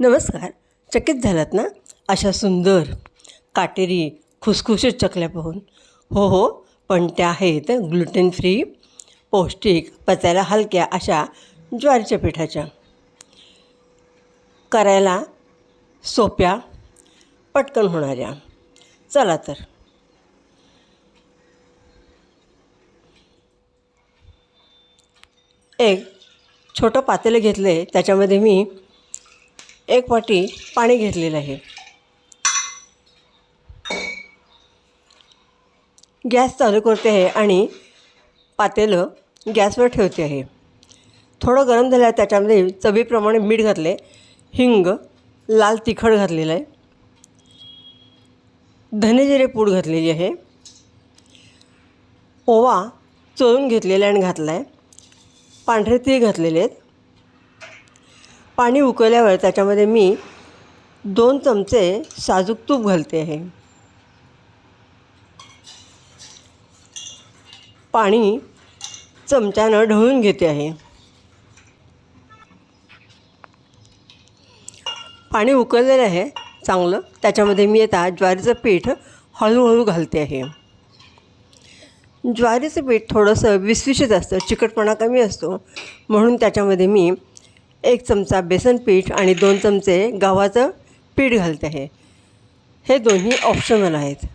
नमस्कार. चकित झालात ना? अशा सुंदर काटेरी खुसखुशीत चकल्या पाहून. हो हो पण त्या आहेत ग्लुटेन फ्री पौष्टिक पचायला हलक्या अशा ज्वारीच्या पिठाच्या. करायला सोप्या पटकन होणाऱ्या. चला तर. एक छोटं पातेलं घेतलं आहे त्याच्यामध्ये मी एक वाटी पाणी घेतलेलं आहे. गॅस चालू करते आहे आणि पातेलं गॅसवर ठेवते आहे. थोडं गरम झालं त्याच्यामध्ये चवीप्रमाणे मीठ घातले. हिंग लाल तिखट घातलेलं आहे. धनेजिरे पूड घातलेली आहे. ओवा चोळून घेतलेला आणि घातला आहे पांढरे तीळ घातलेले आहेत. पाणी उकळल्यावर त्याच्यामध्ये मी दोन चमचे साजूक तूप घालते आहे. पाणी चमच्यानं ढवळून घेते आहे. पाणी उकळलेलं आहे चांगलं. त्याच्यामध्ये मी आता ज्वारीचं पीठ हळूहळू घालते आहे. ज्वारीचं पीठ थोडंसं विसविशीत असतं चिकटपणा कमी असतो. म्हणून त्याच्यामध्ये मी एक चमचा बेसन पीठ आणि दोन चमचे गव्हाचं पीठ घालते आहे हे दोन्ही ऑप्शनल आहेत.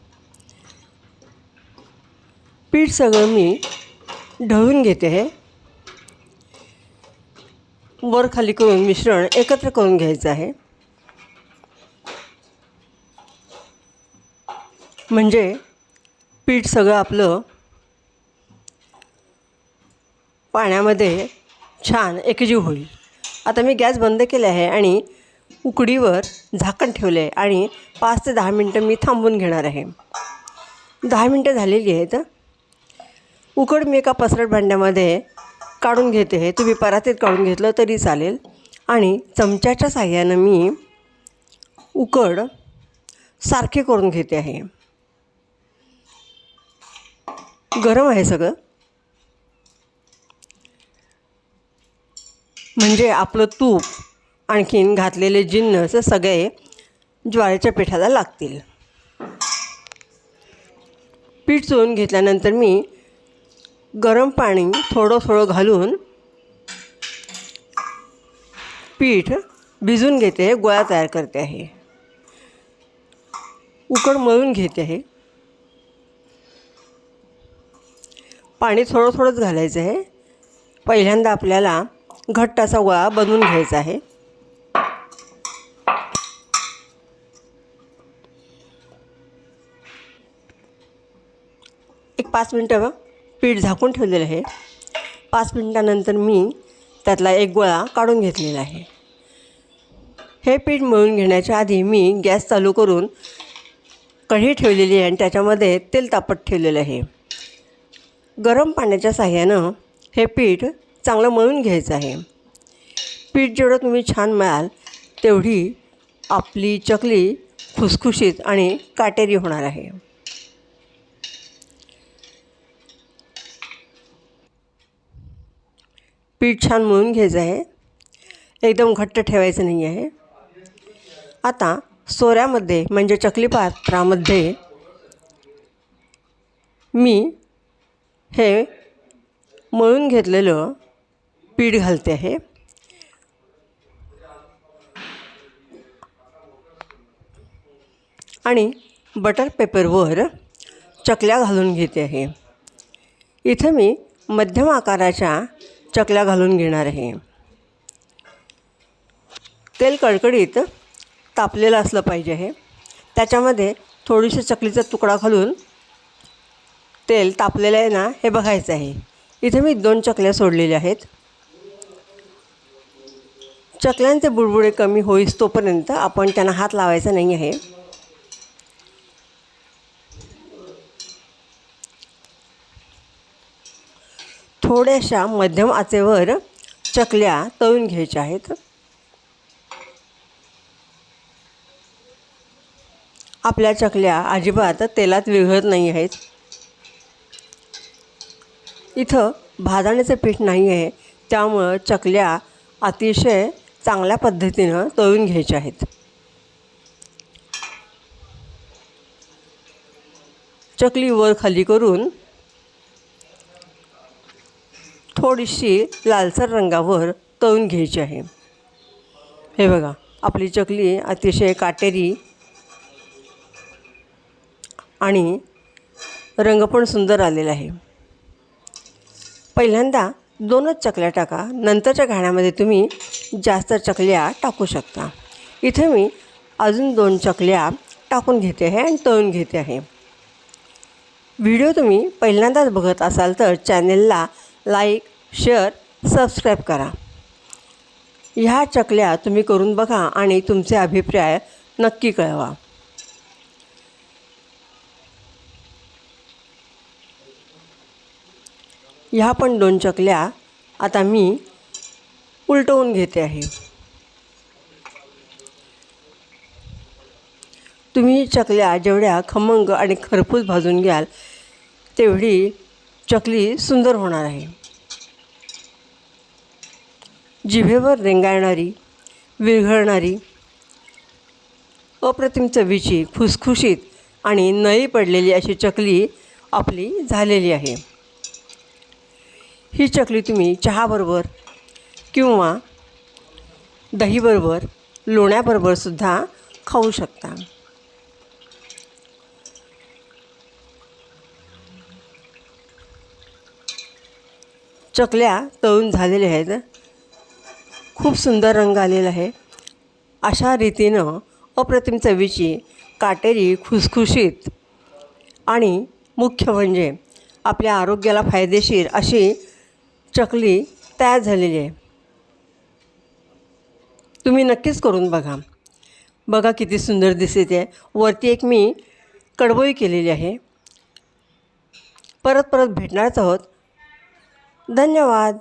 पीठ सगळं मी ढवून घेते आहे वर खाली करून मिश्रण एकत्र करून घ्यायचं आहे. म्हणजे पीठ सगळं आपलं पाण्यामध्ये छान एकजीव होईल. आता मी गॅस बंद केला आहे आणि उकडीवर झाकण ठेवले आहे आणि पाच ते दहा मिनटं मी थांबून घेणार आहे. दहा मिनटं झालेली आहेत. उकड मी एका पसरट भांड्यामध्ये काढून घेते आहे. तुम्ही परातीत काढून घेतलं तरी चालेल. आणि चमच्याच्या साह्यानं मी उकड सारखे करून घेते आहे. गरम आहे सगळं. म्हणजे आपलं तूप आणखीन घातलेले जिन्नस सगळे ज्वारीच्या पिठाला लागतील. पीठ चोळून घेतल्यानंतर मी गरम पाणी थोडं थोडं घालून पीठ भिजून घेते गोळा तयार करते आहे. उकड मळून घेते आहे. पाणी थोडं थोडंच घालायचं आहे. पहिल्यांदा आपल्याला घट्ट असा गोळा बनवून घ्यायचा आहे. एक पाच मिनटं पीठ झाकून ठेवलेलं आहे. पाच मिनटानंतर मी त्यातला एक गोळा काढून घेतलेला आहे. हे पीठ मळून घेण्याच्या आधी मी गॅस चालू करून कढी ठेवलेली आहे आणि त्याच्यामध्ये तेल तापत ठेवलेलं आहे. गरम पाण्याच्या साह्यानं हे पीठ चांगलं मळून घ्यायचं आहे. पीठ जेवढं तुम्ही छान मळाल तेवढी आपली चकली खुसखुशीत आणि काटेरी होणार आहे. पीठ छान मळून घ्यायचं आहे. एकदम घट्ट ठेवायचं नाही आहे. आता सोऱ्यामध्ये म्हणजे चकली पात्रामध्ये मी हे मळून घेतलेलं पीठ घालते आहे आणि बटर पेपरवर चकल्या घालून घेते आहे इथं मी मध्यम आकाराच्या चकल्या घालून घेणार आहे. तेल कडकडीत तापलेलं असलं पाहिजे आहे त्याच्यामध्ये थोडीशी चकलीचा तुकडा घालून तेल तापलेलं आहे ना हे बघायचं आहे. इथे मी दोन चकल्या सोडलेल्या आहेत. चकल्यांचे बुडबुडे कमी होईस तोपर्यंत आपण त्यांना हात लावायचा नाही आहे. थोड्याशा मध्यम आचेवर चकल्या तळून घ्यायच्या आहेत. आपल्या चकल्या अजिबात तेलात विघळत नाही आहेत. इथं भाजण्याचं पीठ नाही आहे. त्यामुळं चकल्या अतिशय चांगल्या पद्धतीनं तळून घ्यायचे आहेत. चकली वर खाली करून थोडीशी लालसर रंगावर तळून घ्यायची आहे. हे बघा आपली चकली अतिशय काटेरी आणि रंग पण सुंदर आलेला आहे. पहिल्यांदा दोनच चकल्या टाका. नंतरच्या घाण्यामध्ये तुम्ही जास्त चकल्या टाकू शकता. इथे मी अजून दोन चकल्या टाकून घेते आहे आणि तळून घेते आहे. व्हिडिओ तुम्ही पहिल्यांदाच बघत असाल तर चॅनेलला लाईक शेअर सबस्क्राईब करा. ह्या चकल्या तुम्ही करून बघा आणि तुमचे अभिप्राय नक्की कळवा. ह्या पण दोन चकल्या आता मी उलटवून घेते आहे. तुम्ही चकल्या जेवढ्या खमंग आणि खरपूस भाजून घ्याल तेवढी चकली सुंदर होणार आहे. जिभेवर रेंगाळणारी विरघळणारी अप्रतिम चवीची खुसखुशीत आणि नळी पडलेली अशी चकली आपली झालेली आहे. ही चकली तुम्ही चहाबरोबर किंवा दहीबरोबर लोण्याबरोबरसुद्धा खाऊ शकता. चकल्या तळून झालेल्या आहेत. खूप सुंदर रंग आलेला आहे. अशा रीतीनं अप्रतिम चवीची काटेरी खुसखुशीत आणि मुख्य म्हणजे आपल्या आरोग्याला फायदेशीर अशी चकली तयार झालेली आहे. तुम्ही नक्कीच करून बघा. बघा किती सुंदर दिसते. आहे वरती एक मी कडबोळी केलेली आहे. परत परत भेटणारच आहोत. धन्यवाद.